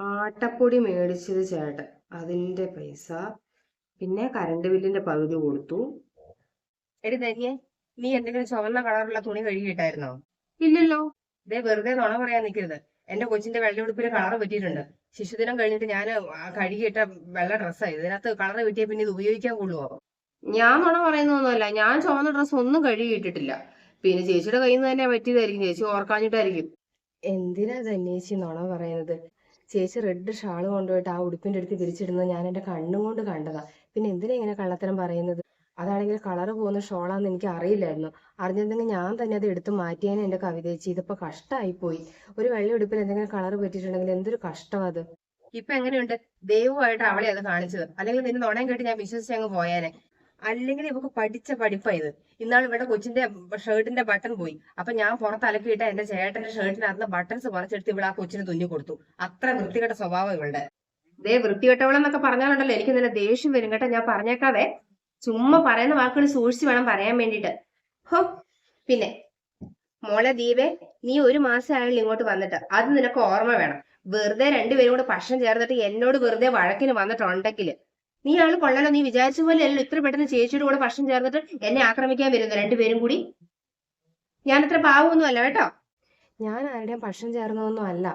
ആട്ടപ്പൊടി മേടിച്ചത് ചേട്ടൻ. അതിന്റെ പൈസ. പിന്നെ കറണ്ട് ബില്ലിന്റെ പകുതി കൊടുത്തു. എടി ധരിയെ നീ എന്തെങ്കിലും ചുവന്ന കളറുള്ള തുണി കഴുകിയിട്ടായിരുന്നോ? ഇല്ലല്ലോ. ദേ വെറുതെ നുണ പറയാൻ നിൽക്കരുത്. എന്റെ കൊച്ചിന്റെ വെള്ളയുടുപ്പിന് കളർ പറ്റിയിട്ടുണ്ട്. ശിശുദിനം കഴിഞ്ഞിട്ട് ഞാൻ കഴുകിയിട്ട വെള്ള ഡ്രസ്സായി ഇതിനകത്ത് കളർ പറ്റിയ പിന്നെ ഇത് ഉപയോഗിക്കാൻ കൊള്ളുവോ? ഞാൻ നുണ പറയുന്നൊന്നുമല്ല. ഞാൻ ചുവന്ന ഡ്രസ്സ് ഒന്നും കഴുകിയിട്ടിട്ടില്ല. പിന്നെ ചേച്ചിയുടെ കയ്യിൽ നിന്ന് തന്നെ പറ്റിയതായിരിക്കും. ചേച്ചി ഓർക്കാഞ്ഞിട്ടായിരിക്കും. എന്തിനാ ധന്യേച്ചി നുണ പറയുന്നത്? ചേച്ചി റെഡ് ഷാൾ കൊണ്ടുപോയിട്ട് ആ ഉടുപ്പിന്റെ അടുത്ത് വിരിച്ചിടുന്നത് ഞാൻ എന്റെ കണ്ണും കൊണ്ട് കണ്ടതാ. പിന്നെ എന്തിനാ ഇങ്ങനെ കള്ളത്തരം പറയുന്നത്? അതാണെങ്കിൽ കളറ് പോകുന്ന ഷോളാന്ന് എനിക്ക് അറിയില്ലായിരുന്നു. അറിഞ്ഞിരുന്നെങ്കിൽ ഞാൻ തന്നെ അത് എടുത്ത് മാറ്റിയേനെ എന്റെ കവിതേച്ചി ഇതിപ്പോ കഷ്ടമായി പോയി ഒരു വെള്ള ഉടുപ്പിൽ എന്തെങ്കിലും കളർ പറ്റിയിട്ടുണ്ടെങ്കിൽ എന്തൊരു കഷ്ടം അത്. ഇപ്പൊ എങ്ങനെയുണ്ട്? ദൈവമായിട്ട് അവളെ അത് കാണിച്ചത്. അല്ലെങ്കിൽ നിന്നെ നുണയും കേട്ട് ഞാൻ വിശ്വസിച്ച് അങ്ങ് പോയാനെ. അല്ലെങ്കിൽ ഇവക്ക് പഠിച്ച പഠിപ്പായത് ഇന്നാൾ ഇവിടെ കൊച്ചിന്റെ ഷർട്ടിന്റെ ബട്ടൺ പോയി. അപ്പൊ ഞാൻ പുറത്ത് അലക്കിയിട്ട എന്റെ ചേട്ടന്റെ ഷർട്ടിനകത്ത് ബട്ടൺസ് പറിച്ചെടുത്ത് ഇവിടെ ആ കൊച്ചിന് തുന്നി കൊടുത്തു. അത്ര വൃത്തികെട്ട സ്വഭാവം ഇവളുടെ. ദേ വൃത്തികെട്ടവളെന്നൊക്കെ പറഞ്ഞാലുണ്ടല്ലോ എനിക്ക് നിന്നെ ദേഷ്യം വരും കേട്ടോ. ഞാൻ പറഞ്ഞേക്കാവേ. ചുമ്മാ പറയുന്ന വാക്കുകൾ സൂക്ഷിച്ചു വേണം പറയാൻ വേണ്ടിട്ട് ഹോ പിന്നെ. മോളെ ദീപേ നീ ഒരു മാസം ആയാലും ഇങ്ങോട്ട് വന്നിട്ട്. അത് നിനക്ക് ഓർമ്മ വേണം. വെറുതെ രണ്ടുപേരും കൂടെ ഭക്ഷണം ചേർന്നിട്ട് എന്നോട് വെറുതെ വഴക്കിന് വന്നിട്ടുണ്ടെങ്കിൽ നീ ആൾ കൊള്ളാലോ നീ വിചാരിച്ച പോലെ അല്ലല്ലോ ഇത്ര പെട്ടെന്ന് ചേച്ചിയുടെ കൂടെ ഭക്ഷണം ചേർന്നിട്ട് എന്നെ ആക്രമിക്കാൻ വരുന്നു രണ്ടുപേരും കൂടി. ഞാൻ അത്ര പാവമൊന്നും അല്ല കേട്ടോ? ഞാൻ ആരുടെയും ഭക്ഷണം ചേർന്നതൊന്നും അല്ല.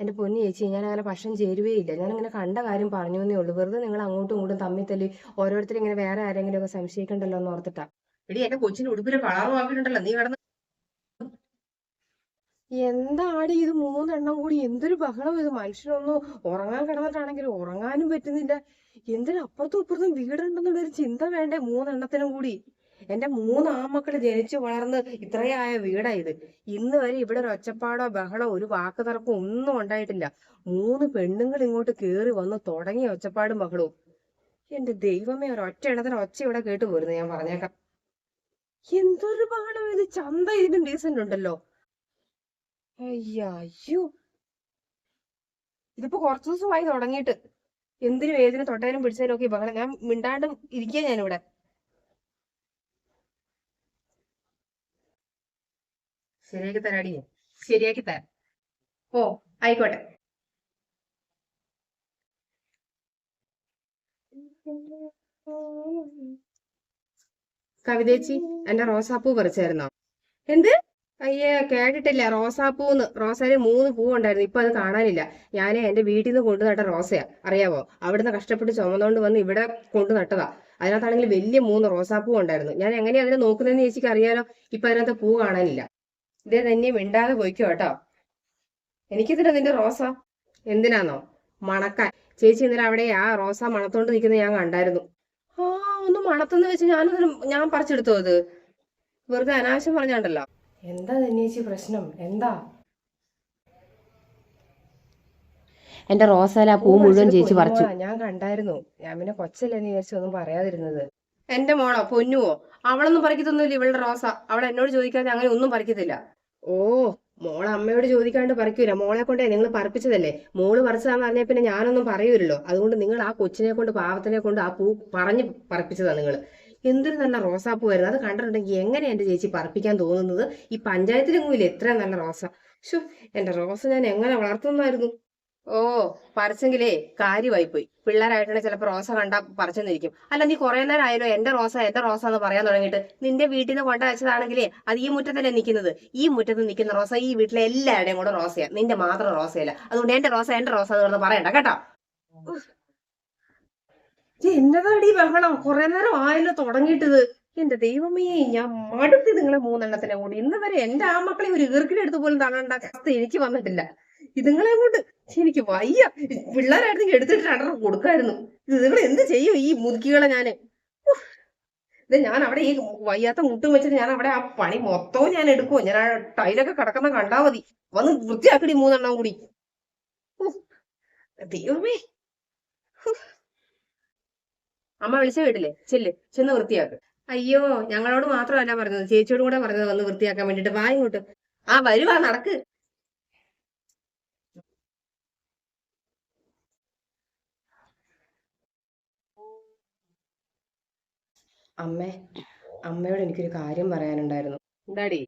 എന്റെ പൊന്നു ചേച്ചി ഞാൻ അങ്ങനെ പക്ഷം ചേരുവേയില്ല. ഞാൻ അങ്ങനെ കണ്ട കാര്യം പറഞ്ഞു എന്നേ ഉള്ളൂ. വെറുതെ നിങ്ങൾ അങ്ങോട്ടും ഇങ്ങോട്ടും തമ്മിൽ തല്ലി ഓരോരുത്തരും ഇങ്ങനെ വേറെ ആരെങ്കിലും ഒക്കെ സംശയിക്കണ്ടല്ലോ എന്ന് ഓർത്തിട്ടാ. എടി എന്റെ കൊച്ചിന് ഉടുപ്പിന് കളർ വാങ്ങിയിട്ടുണ്ടല്ലോ. നീ കടന്ന് എന്താടി ഇത് മൂന്നെണ്ണം കൂടി? എന്തൊരു ബഹളം ഇത്? മനുഷ്യനൊന്നും ഉറങ്ങാൻ കിടന്നിട്ടാണെങ്കിൽ ഉറങ്ങാനും പറ്റുന്നില്ല. എന്തിനും അപ്പുറത്തും ഇപ്പുറത്തും വീടുണ്ടെന്നുള്ള ഒരു ചിന്ത വേണ്ടേ മൂന്നെണ്ണത്തിനും കൂടി? എന്റെ മൂന്ന് ആമക്കൾ ജനിച്ചു വളർന്ന് ഇത്രയായ വീടാ ഇത്. ഇന്ന് വരെ ഇവിടെ ഒരു ഒച്ചപ്പാടോ ബഹളോ ഒരു വാക്ക് തർക്കോ ഒന്നും ഉണ്ടായിട്ടില്ല. മൂന്ന് പെണ്ണുങ്ങൾ ഇങ്ങോട്ട് കേറി വന്ന് തുടങ്ങിയ ഒച്ചപ്പാടും ബഹളവും. എന്റെ ദൈവമേ ഒരു ഒറ്റ എണ്ണത്തിന് ഒച്ച ഇവിടെ കേട്ടു പോരുന്നു ഞാൻ പറഞ്ഞേക്കാം. എന്തൊരു ബഹളം ഇത്? ചന്ത ഇതിനും ഡീസന്റ് ഉണ്ടല്ലോ. അയ്യോ ഇതിപ്പോ കുറച്ചു ദിവസമായി തുടങ്ങിയിട്ട്. എന്തിനും ഏതിനും തൊട്ടേനും പിടിച്ചതിനും ഒക്കെ ബഹളം. ഞാൻ മിണ്ടാണ്ട് ഇരിക്കുക ഞാനിവിടെ. ശരിയാക്കി തരാടി ശരിയാക്കി തരാം. ഓ ആയിക്കോട്ടെ. കവിതേച്ചി എന്റെ റോസാപ്പൂ പറിച്ചായിരുന്നോ? എന്ത്? അയ്യേ കേട്ടിട്ടില്ല. റോസാപ്പൂന്ന്. റോസയിൽ മൂന്ന് പൂ ഉണ്ടായിരുന്നു ഇപ്പൊ അത് കാണാനില്ല. ഞാൻ എന്റെ വീട്ടിൽ നിന്ന് കൊണ്ടു നട്ട റോസയാ. അറിയാവോ? അവിടുന്ന് കഷ്ടപ്പെട്ട് ചുമന്നുകൊണ്ട് വന്ന് ഇവിടെ കൊണ്ടു നട്ടതാ അതിനകത്താണെങ്കിൽ വലിയ മൂന്ന് റോസാപ്പൂ ഉണ്ടായിരുന്നു. ഞാൻ എങ്ങനെയാ അതിനെ നോക്കുന്നതെന്ന് ചേച്ചിക്ക് അറിയാലോ? ഇപ്പൊ അതിനകത്ത് പൂ കാണാനില്ല. ഇതേ തന്നെ മിണ്ടാതെ പോയിക്കോ കേട്ടോ. എനിക്കെന്തിനാ നിന്റെ റോസ? എന്തിനാന്നോ? മണക്കാൻ. ചേച്ചി ഇന്നലെ അവിടെ ആ റോസ മണത്തോണ്ട് നിൽക്കുന്ന ഞാൻ കണ്ടായിരുന്നു. ആ ഒന്ന് മണത്തെന്ന് വെച്ച് ഞാനൊന്നും ഞാൻ പറിച്ചെടുത്തു അത്? വെറുതെ അനാവശ്യം പറഞ്ഞാണ്ടല്ലോ. എന്താ തന്നേച്ചി പ്രശ്നം? എന്താ? എന്റെ റോസാല പൂ മുഴുവൻ ചേച്ചി പറിച്ചു. ഞാൻ കണ്ടായിരുന്നു. ഞാൻ പിന്നെ കൊച്ചല്ലേ വിചാരിച്ചു ഒന്നും പറയാതിരുന്നത്. എന്റെ മോളോ പൊന്നുവോ? അവളൊന്നും പറിക്കത്തൊന്നുമില്ല ഇവളുടെ റോസ. അവൾ എന്നോട് ചോദിക്കാതെ അങ്ങനെ ഒന്നും പറിക്കത്തില്ല. ഓ മോൾ അമ്മയോട് ചോദിക്കാണ്ട് പറിക്കൂല. മോളെ കൊണ്ടേ നിങ്ങൾ പറിപ്പിച്ചതല്ലേ? മോൾ പറിച്ചതാന്ന് പറഞ്ഞാൽ പിന്നെ ഞാനൊന്നും പറയൂലല്ലോ അതുകൊണ്ട് നിങ്ങൾ ആ കൊച്ചിനെ കൊണ്ട് പാവത്തിനെ കൊണ്ട് ആ പൂ പറഞ്ഞ് പറിപ്പിച്ചതാ നിങ്ങൾ. എന്തൊരു നല്ല റോസാപ്പൂ ആയിരുന്നു. അത് കണ്ടിട്ടുണ്ടെങ്കിൽ എങ്ങനെയാ എന്റെ ചേച്ചി പറപ്പിക്കാൻ തോന്നുന്നത്? ഈ പഞ്ചായത്തിലെങ്ങുമില്ല എത്ര നല്ല റോസ. ശോ എന്റെ റോസ ഞാൻ എങ്ങനെ വളർത്തുന്നായിരുന്നു ഓ പറിച്ചെങ്കിലേ കാര്യമായി പോയി പിള്ളേരായിട്ടാണ് ചിലപ്പോ റോസ കണ്ട പറിച്ചെന്നിരിക്കും. അല്ല നീ കുറെ നേരം ആയാലോ എന്റെ റോസ എന്റെ റോസ എന്ന് പറയാൻ തുടങ്ങിയിട്ട്. നിന്റെ വീട്ടിൽ നിന്ന് കൊണ്ട വെച്ചതാണെങ്കിലേ അത് ഈ മുറ്റത്തല്ലേ നിൽക്കുന്നത്? ഈ മുറ്റത്ത് നിൽക്കുന്ന റോസ ഈ വീട്ടിലെ എല്ലാവരുടെയും കൂടെ റോസയാ. നിന്റെ മാത്രം റോസയല്ല. അതുകൊണ്ട് എന്റെ റോസ എന്റെ റോസ എന്ന് പറയണ്ട കേട്ടോ. എന്നതാടി ബഹളം? കുറെ നേരം ആയല്ലോ തുടങ്ങിയിട്ടത്. എന്റെ ദൈവമേ ഞാൻ മടുത്തി നിങ്ങളെ മൂന്നെണ്ണത്തിനെ കൂടി ഇന്ന് വരെ എന്റെ ആ മക്കളെ ഒരു ഈർക്കിലെടുത്ത് പോലും തള്ളണ്ട അവസ്ഥ എനിക്ക് വന്നിട്ടില്ല. ഇതുങ്ങളെ കൊണ്ട് എനിക്ക് വയ്യ. പിള്ളേരായിരുന്നെങ്കിൽ എടുത്തിട്ട് രണ്ടെണ്ണം കൊടുക്കായിരുന്നു. നിങ്ങൾ എന്ത് ചെയ്യും ഈ മുതുക്കികളെ ഞാൻ. ഇത് ഞാൻ അവിടെ ഈ വയ്യാത്ത മുട്ടും വെച്ചിട്ട് ഞാൻ അവിടെ ആ പണി മൊത്തവും ഞാൻ എടുക്കുവോ? ഞാൻ ആ ടൈലൊക്കെ കിടക്കുന്ന കണ്ടാ മതി. വന്ന് വൃത്തിയാക്കടി മൂന്നെണ്ണം കൂടി. ദൈവമേ. അമ്മ വിളിച്ച കേട്ടില്ലേ ചെല്ല് ചെന്ന് വൃത്തിയാക്ക്. അയ്യോ ഞങ്ങളോട് മാത്രമല്ല പറഞ്ഞത്. ചേച്ചിയോട് കൂടെ പറഞ്ഞത് വന്ന് വൃത്തിയാക്കാൻ വേണ്ടിട്ട്. വാ ഇങ്ങോട്ട്. ആ വരുവാ നടക്ക്. അമ്മേ അമ്മയോട് എനിക്കൊരു കാര്യം പറയാനുണ്ടായിരുന്നു. എന്താടി?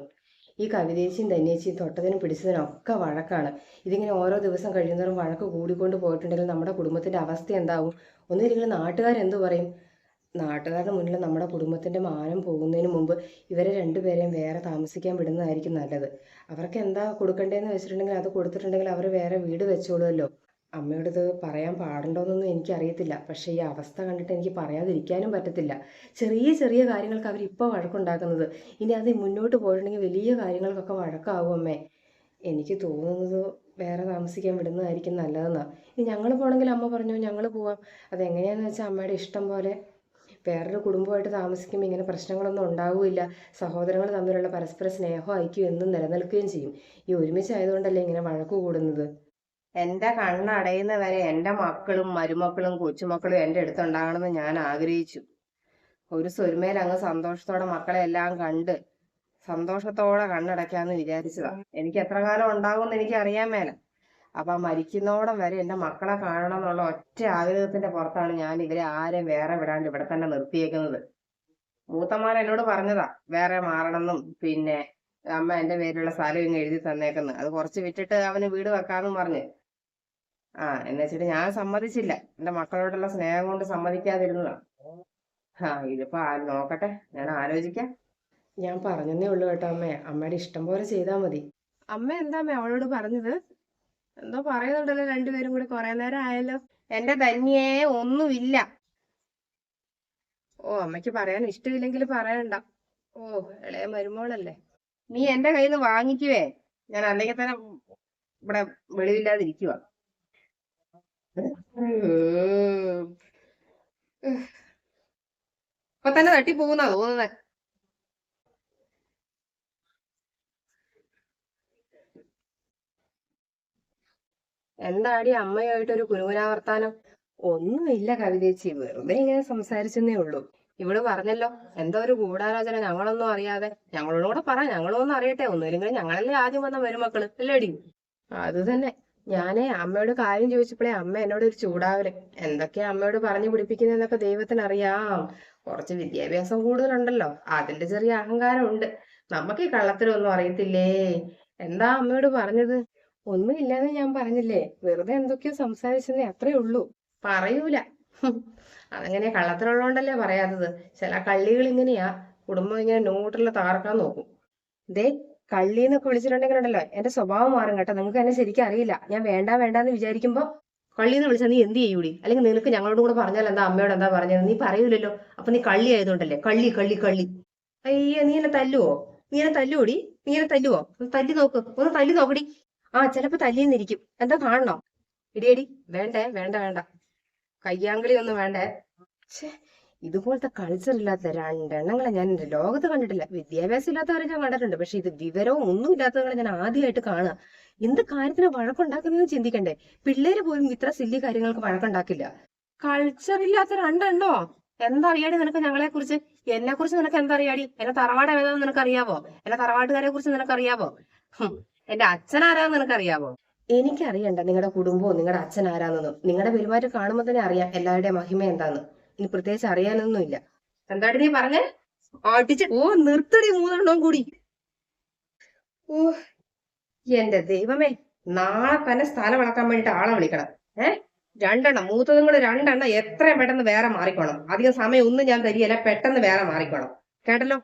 ഈ കവിതേച്ചിയും ധന്യേച്ചിയും തൊട്ടതിനും പിടിച്ചതിനും ഒക്കെ വഴക്കാണ്. ഇതിങ്ങനെ ഓരോ ദിവസം കഴിയുന്നവരും വഴക്ക് കൂടിക്കൊണ്ട് പോയിട്ടുണ്ടെങ്കിൽ നമ്മുടെ കുടുംബത്തിന്റെ അവസ്ഥ എന്താവും? ഒന്നുമില്ലെങ്കിൽ നാട്ടുകാരെന്തു പറയും? നാട്ടുകാരുടെ മുന്നിൽ നമ്മുടെ കുടുംബത്തിന്റെ മാനം പോകുന്നതിന് മുമ്പ് ഇവരെ രണ്ടുപേരെയും വേറെ താമസിക്കാൻ വിടുന്നതായിരിക്കും നല്ലത്. അവർക്ക് എന്താ കൊടുക്കേണ്ടതെന്ന് വെച്ചിട്ടുണ്ടെങ്കിൽ അത് കൊടുത്തിട്ടുണ്ടെങ്കിൽ അവർ വേറെ വീട് വെച്ചോളുമല്ലോ അമ്മയോട് ഇത് പറയാൻ പാടുണ്ടോയെന്നൊന്നും എനിക്കറിയത്തില്ല. പക്ഷേ ഈ അവസ്ഥ കണ്ടിട്ട് എനിക്ക് പറയാതിരിക്കാനും പറ്റത്തില്ല. ചെറിയ ചെറിയ കാര്യങ്ങൾക്ക് അവരിപ്പോൾ വഴക്കുണ്ടാക്കുന്നത്. ഇനി അത് മുന്നോട്ട് പോയിട്ടുണ്ടെങ്കിൽ വലിയ കാര്യങ്ങൾക്കൊക്കെ വഴക്കാവും അമ്മേ. എനിക്ക് തോന്നുന്നത് വേറെ താമസിക്കാൻ വിടുന്നതായിരിക്കും നല്ലതെന്നാണ് ഇനി ഞങ്ങൾ പോകണമെങ്കിൽ അമ്മ പറഞ്ഞു ഞങ്ങൾ പോവാം. അതെങ്ങനെയാണെന്ന് വെച്ചാൽ അമ്മയുടെ ഇഷ്ടം പോലെ വേറൊരു കുടുംബമായിട്ട് താമസിക്കുമ്പോൾ ഇങ്ങനെ പ്രശ്നങ്ങളൊന്നും ഉണ്ടാവുകയില്ല. സഹോദരങ്ങൾ തമ്മിലുള്ള പരസ്പര സ്നേഹവും ഐക്യവും എന്നും നിലനിൽക്കുകയും ചെയ്യും. ഈ ഒരുമിച്ചായതുകൊണ്ടല്ലേ ഇങ്ങനെ വഴക്ക് കൂടുന്നത്? എന്റെ കണ്ണടയുന്ന വരെ എന്റെ മക്കളും മരുമക്കളും കൊച്ചുമക്കളും എന്റെ അടുത്തുണ്ടാകണമെന്ന് ഞാൻ ആഗ്രഹിച്ചു. ഒരു സ്വരുമേൽ അങ്ങ് സന്തോഷത്തോടെ മക്കളെ എല്ലാം കണ്ട് സന്തോഷത്തോടെ കണ്ണടയ്ക്കാന്ന് വിചാരിച്ചതാ. എനിക്ക് എത്ര കാലം ഉണ്ടാകുമെന്ന് എനിക്ക് അറിയാൻ മേല. അപ്പൊ മരിക്കുന്നോടം വരെ എന്റെ മക്കളെ കാണണം എന്നുള്ള ഒറ്റ ആഗ്രഹത്തിന്റെ പുറത്താണ് ഞാൻ ഇവരെ ആരെയും വേറെ വിടാണ്ട് ഇവിടെ തന്നെ നിർത്തിയേക്കുന്നത്. മൂത്തമാൻ എന്നോട് പറഞ്ഞതാ വേറെ മാറണമെന്നും പിന്നെ അമ്മ എന്റെ പേരിലുള്ള സ്ഥലം ഇങ്ങ് എഴുതി തന്നേക്കുന്നു. അത് കുറച്ച് വിറ്റിട്ട് അവന് വീട് വെക്കാന്നും പറഞ്ഞ്. ആ എന്ന് വെച്ചിട്ട് ഞാൻ സമ്മതിച്ചില്ല. എന്റെ മക്കളോടുള്ള സ്നേഹം കൊണ്ട് സമ്മതിക്കാതിരുന്നതാണ് ആ ഇതിപ്പോ ആ- നോക്കട്ടെ ഞാൻ ആലോചിക്കാം. ഞാൻ പറഞ്ഞതേ ഉള്ളു കേട്ടോ അമ്മേ. അമ്മയുടെ ഇഷ്ടം പോലെ ചെയ്താൽ മതി. അമ്മ എന്താ അമ്മ അവളോട് പറഞ്ഞത്? എന്തോ പറയുന്നുണ്ടല്ലോ രണ്ടുപേരും കൂടി കുറെ നേരം ആയല്ലോ. എന്റെ ധന്യേ ഒന്നുമില്ല. ഓ അമ്മയ്ക്ക് പറയാൻ ഇഷ്ടമില്ലെങ്കിൽ പറയണ്ട. ഓ ഇളയ മരുമോളല്ലേ? നീ എന്റെ കയ്യിൽ നിന്ന് വാങ്ങിക്കുവേ. ഞാൻ അല്ലെങ്കിൽ തന്നെ ഇവിടെ വെളിവില്ലാതിരിക്കുക ഇപ്പൊ തന്നെ തട്ടി പോകുന്ന തോന്നുന്നത് എന്താടി അമ്മയായിട്ടൊരു കുനുകുനാവർത്താനം ഒന്നുമില്ല കവിതേച്ചി വെറുതെ ഇങ്ങനെ സംസാരിച്ചെന്നേ ഉള്ളൂ. ഇവിടെ പറഞ്ഞല്ലോ എന്തോ ഒരു ഗൂഢാലോചന ഞങ്ങളൊന്നും അറിയാതെ. ഞങ്ങളോട് പറ ഞങ്ങളൊന്നും അറിയട്ടെ. ഒന്നുമില്ലെങ്കിൽ ഞങ്ങളല്ലേ ആദ്യം വന്ന മരുമക്കൾ അല്ലേടി? അത് തന്നെ. ഞാനേ അമ്മയോട് കാര്യം ചോദിച്ചപ്പോഴേ അമ്മ എന്നോട് ഒരു ചൂടാവൽ. എന്തൊക്കെയാ അമ്മയോട് പറഞ്ഞു പിടിപ്പിക്കുന്നതെന്നൊക്കെ ദൈവത്തിന് അറിയാം കുറച്ച് വിദ്യാഭ്യാസം കൂടുതലുണ്ടല്ലോ. അതിന്റെ ചെറിയ അഹങ്കാരം ഉണ്ട് നമുക്ക് ഈ കള്ളത്തിലൊന്നും അറിയത്തില്ലേ? എന്താ അമ്മയോട് പറഞ്ഞത്? ഒന്നുമില്ലാന്ന് ഞാൻ പറഞ്ഞില്ലേ. വെറുതെ എന്തൊക്കെയോ സംസാരിച്ചെന്നേ അത്രേ ഉള്ളൂ. പറയൂല. അതങ്ങനെ കള്ളത്തിലുള്ളതുകൊണ്ടല്ലേ പറയാത്തത്? ചില കള്ളികൾ ഇങ്ങനെയാ കുടുംബം ഇങ്ങനെ ന്യൂട്രൽ താർക്കാൻ നോക്കും. ദേ കള്ളി എന്നൊക്കെ വിളിച്ചിട്ടുണ്ടെങ്കിലുണ്ടല്ലോ എന്റെ സ്വഭാവം മാറും കേട്ടോ. നിങ്ങൾക്ക് എന്നെ ശരിക്കും അറിയില്ല. ഞാൻ വേണ്ട വേണ്ട വേണ്ടാന്ന് വിചാരിക്കുമ്പോ കള്ളിന്ന് വിളിച്ചാൽ നീ എന്ത് ചെയ്യൂടി? അല്ലെങ്കിൽ നിനക്ക് ഞങ്ങളോട് കൂടെ പറഞ്ഞാൽ എന്താ അമ്മയോട് എന്താ പറഞ്ഞത്? നീ പറയൂലല്ലോ. അപ്പൊ നീ കള്ളി ആയതുകൊണ്ടല്ലേ? കള്ളി കള്ളി കള്ളി. അയ്യ നീ എന്നെ തല്ലുവോ? നീ എന്നെ തല്ലുവോടി? നീ എന്നെ തല്ലുവോ? ഒന്ന് തല്ലി നോക്ക്. ഒന്ന് തല്ലി നോക്കടി. ആ ചിലപ്പോ തല്ലിന്നിരിക്കും. എന്താ കാണണോ? ഇടിയടി. വേണ്ടേ വേണ്ട വേണ്ട. കയ്യാങ്കളി ഒന്നും വേണ്ടേ? ഛേ. ഇതുപോലത്തെ കൾച്ചർ ഇല്ലാത്ത രണ്ടെണ്ണങ്ങളെ ഞാൻ എന്റെ ലോകത്ത് കണ്ടിട്ടില്ല. വിദ്യാഭ്യാസം ഇല്ലാത്തവരെ ഞാൻ കണ്ടിട്ടുണ്ട്. പക്ഷെ ഇത് വിവരവും ഒന്നും ഇല്ലാത്തവരെ ഞാൻ ആദ്യമായിട്ട് കാണുക. എന്ത് കാര്യത്തിന് വഴക്കുണ്ടാക്കുന്നതെന്ന് ചിന്തിക്കണ്ടേ? പിള്ളേര് പോലും ഇത്ര സില്ലി കാര്യങ്ങൾക്ക് വഴക്കുണ്ടാക്കില്ല. കൾച്ചർ ഇല്ലാത്ത രണ്ടെണ്ണോ? എന്താ അറിയാടി നിനക്ക് ഞങ്ങളെ കുറിച്ച് എന്നെ കുറിച്ച് നിനക്ക് എന്താ അറിയാടി എന്നെ തറവാട് ഏതാന്ന് നിനക്ക് അറിയാവോ എന്നെ തറവാട്ടുകാരെ കുറിച്ച് നിനക്ക് അറിയാവോ എന്റെ അച്ഛൻ ആരാന്ന് നിനക്ക് അറിയാവോ എനിക്കറിയണ്ട നിങ്ങളുടെ കുടുംബവും നിങ്ങളുടെ അച്ഛൻ ആരാന്നൊന്നും. നിങ്ങളുടെ പെരുമാറ്റം കാണുമ്പോൾ തന്നെ അറിയാം എല്ലാവരുടെയും മഹിമ എന്താന്ന്. ഇനി പ്രത്യേകിച്ച് അറിയാനൊന്നുമില്ല. എന്താടി നീ പറഞ്ഞേ? ഓ നിർത്തടി മൂന്നെണ്ണം കൂടി. ഓ എന്റെ ദൈവമേ നാളെ തന്നെ സ്ഥലം വളക്കാൻ വേണ്ടിട്ട് ആളെ വിളിക്കണം. ഏ? രണ്ടെണ്ണം മൂത്തതും കൂടെ രണ്ടെണ്ണം എത്രയും പെട്ടെന്ന് വേറെ മാറിക്കോണം. അധികം സമയം ഒന്നും ഞാൻ തരികയില്ല പെട്ടെന്ന് വേറെ മാറിക്കോണം. കേട്ടല്ലോ?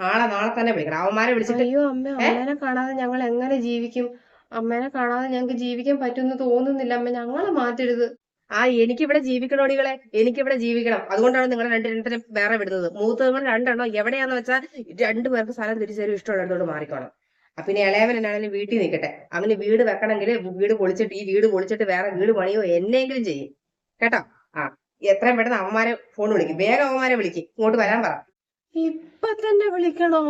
ആളെ നാളെ തന്നെ വിളിക്കണം. അവന്മാരെ വിളിച്ചിട്ട് അയ്യോ അമ്മ അമ്മേനെ കാണാതെ ഞങ്ങൾ എങ്ങനെ ജീവിക്കും? അമ്മേനെ കാണാതെ ഞങ്ങൾക്ക് ജീവിക്കാൻ പറ്റുമെന്ന് തോന്നുന്നില്ല. അമ്മ ഞങ്ങളെ മാറ്റരുത്. ആ എനിക്കിവിടെ ജീവിക്കണോടികളെ എനിക്കിവിടെ ജീവിക്കണം. അതുകൊണ്ടാണ് നിങ്ങൾ രണ്ടിനത്തിനും വേറെ വിടുന്നത്. മൂത്തവങ്ങൾ രണ്ടെണ്ണം. എവിടെയാന്ന് വെച്ചാൽ രണ്ടു പേർക്ക് സ്ഥലം തിരിച്ചു തരും. ഇഷ്ടമുള്ളതോട് മാറിക്കോണം അപ്പൊ പിന്നെ ഇളയവൻ എന്നാണെങ്കിലും വീട്ടിൽ നിൽക്കട്ടെ. അവന് വീട് വെക്കണമെങ്കിൽ വീട് പൊളിച്ചിട്ട് ഈ വീട് പൊളിച്ചിട്ട് വേറെ വീട് പണിയോ എന്നെങ്കിലും ചെയ്യും. കേട്ടോ? ആ എത്രയും പെട്ടെന്ന് അവന്മാരെ ഫോൺ വിളിക്കും. വേഗം അവന്മാരെ വിളിക്കും. ഇങ്ങോട്ട് വരാൻ പറ. ഇപ്പൊ തന്നെ വിളിക്കണോ?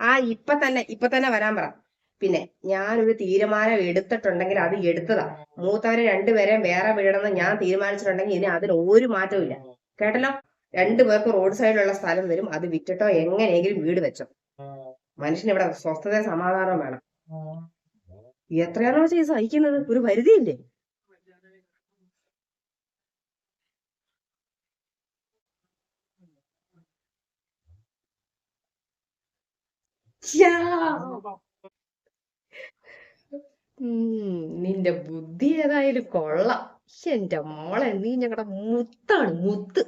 ആ ഇപ്പൊ തന്നെ ഇപ്പൊ തന്നെ വരാൻ പറ. പിന്നെ ഞാനൊരു തീരുമാനം എടുത്തിട്ടുണ്ടെങ്കിൽ അത് എടുത്തതാ. മൂത്തവരെ രണ്ടുപേരെയും വേറെ വിടണമെന്ന് ഞാൻ തീരുമാനിച്ചിട്ടുണ്ടെങ്കിൽ ഇനി അതിന് ഒരു മാറ്റവും ഇല്ല. കേട്ടല്ലോ? രണ്ടുപേർക്ക് റോഡ് സൈഡിലുള്ള സ്ഥലം വരും അത് വിറ്റിട്ടോ എങ്ങനെയെങ്കിലും വീട് വെച്ചോ. മനുഷ്യന് ഇവിടെ സ്വസ്ഥത സമാധാനം വേണം. എത്രയാണോ ചെയ്ത് സഹിക്കുന്നത്? ഒരു പരിധിയില്ലേ? ഉം, നിന്റെ ബുദ്ധി ഏതായാലും കൊള്ളാം. എന്റെ മോളെ നീ ഞങ്ങളുടെ മുത്താണ് മുത്ത്.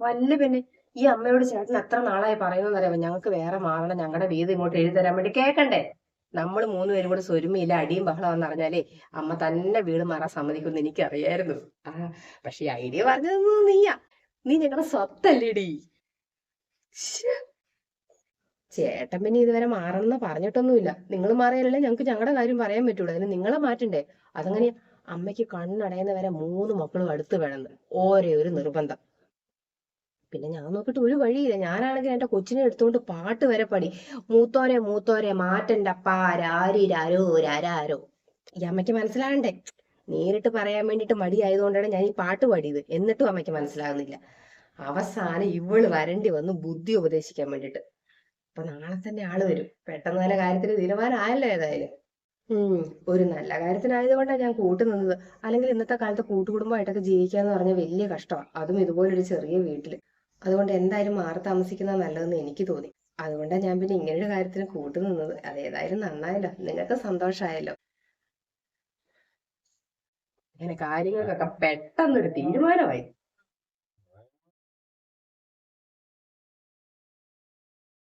വല്ല പിന്നെ ഈ അമ്മയോട് ചേട്ടൻ എത്ര നാളായി പറയുന്നു പറയുന്നറിയാമോ ഞങ്ങൾക്ക് വേറെ മാറണം ഞങ്ങളുടെ വീട് ഇങ്ങോട്ട് എഴുതി തരാൻ വേണ്ടി കേക്കണ്ടേ? നമ്മൾ മൂന്നുപേരും കൂടെ സ്വരുമയില്ല അടിയും ബഹളമാന്ന് അറിഞ്ഞാലേ അമ്മ തന്നെ വീട് മാറാൻ സമ്മതിക്കുമെന്ന് എനിക്കറിയായിരുന്നു. ആ പക്ഷെ ഐഡിയ പറഞ്ഞത് നീയാ. നീ ഞങ്ങളുടെ സ്വത്തല്ലേടി. ശ്ശെ. ചേട്ടൻ പിന്നെ ഇതുവരെ മാറണമെന്ന് പറഞ്ഞിട്ടൊന്നുമില്ല. നിങ്ങൾ മാറിയാലല്ലേ ഞങ്ങൾക്ക് ഞങ്ങളുടെ കാര്യം പറയാൻ പറ്റുള്ളൂ. അതിന് നിങ്ങളെ മാറ്റണ്ടേ? അതങ്ങനെ അമ്മയ്ക്ക് കണ്ണടയുന്നവരെ മൂന്ന് മക്കളും അടുത്ത് വേണമെന്ന് ഓരേ ഒരു നിർബന്ധം. പിന്നെ ഞാൻ നോക്കിയിട്ട് ഒരു വഴിയില്ല. ഞാനാണെങ്കിൽ എന്റെ കൊച്ചിനെ എടുത്തുകൊണ്ട് പാട്ട് വരെ പാടി. മൂത്തോരെ മൂത്തോരെ മാറ്റണ്ടപ്പാ രാരി രാരോ രാരാരോ ഈ അമ്മയ്ക്ക് മനസ്സിലാകണ്ടേ? നേരിട്ട് പറയാൻ വേണ്ടിയിട്ട് മടിയായതുകൊണ്ടാണ് ഞാൻ ഈ പാട്ട് പാടിയത്. എന്നിട്ടും അമ്മയ്ക്ക് മനസ്സിലാകുന്നില്ല. അവസാനം ഇവൾ വരണ്ടി വന്നു ബുദ്ധി ഉപദേശിക്കാൻ വേണ്ടിട്ട് അപ്പൊ നാളെ തന്നെ ആൾ വരും. പെട്ടെന്ന് നല്ല കാര്യത്തിന് തീരുമാനമായല്ലോ ഏതായാലും. ഉം. ഒരു നല്ല കാര്യത്തിനായതുകൊണ്ടാണ് ഞാൻ കൂട്ടു നിന്നത്. അല്ലെങ്കിൽ ഇന്നത്തെ കാലത്ത് കൂട്ടുകുടുംബമായിട്ടൊക്കെ ജീവിക്കാന്ന് പറഞ്ഞ വലിയ കഷ്ടമാണ് അതും ഇതുപോലൊരു ചെറിയ വീട്ടിൽ. അതുകൊണ്ട് എന്തായാലും മാറി താമസിക്കുന്നത് നല്ലതെന്ന് എനിക്ക് തോന്നി. അതുകൊണ്ടാണ് ഞാൻ പിന്നെ ഇങ്ങനെ ഒരു കാര്യത്തിന് കൂട്ടു നിന്നത്. അതേതായാലും നന്നായല്ലോ. നിങ്ങൾക്ക് സന്തോഷമായല്ലോ. ഇങ്ങനെ കാര്യങ്ങൾക്കൊക്കെ പെട്ടെന്നൊരു തീരുമാനമായി.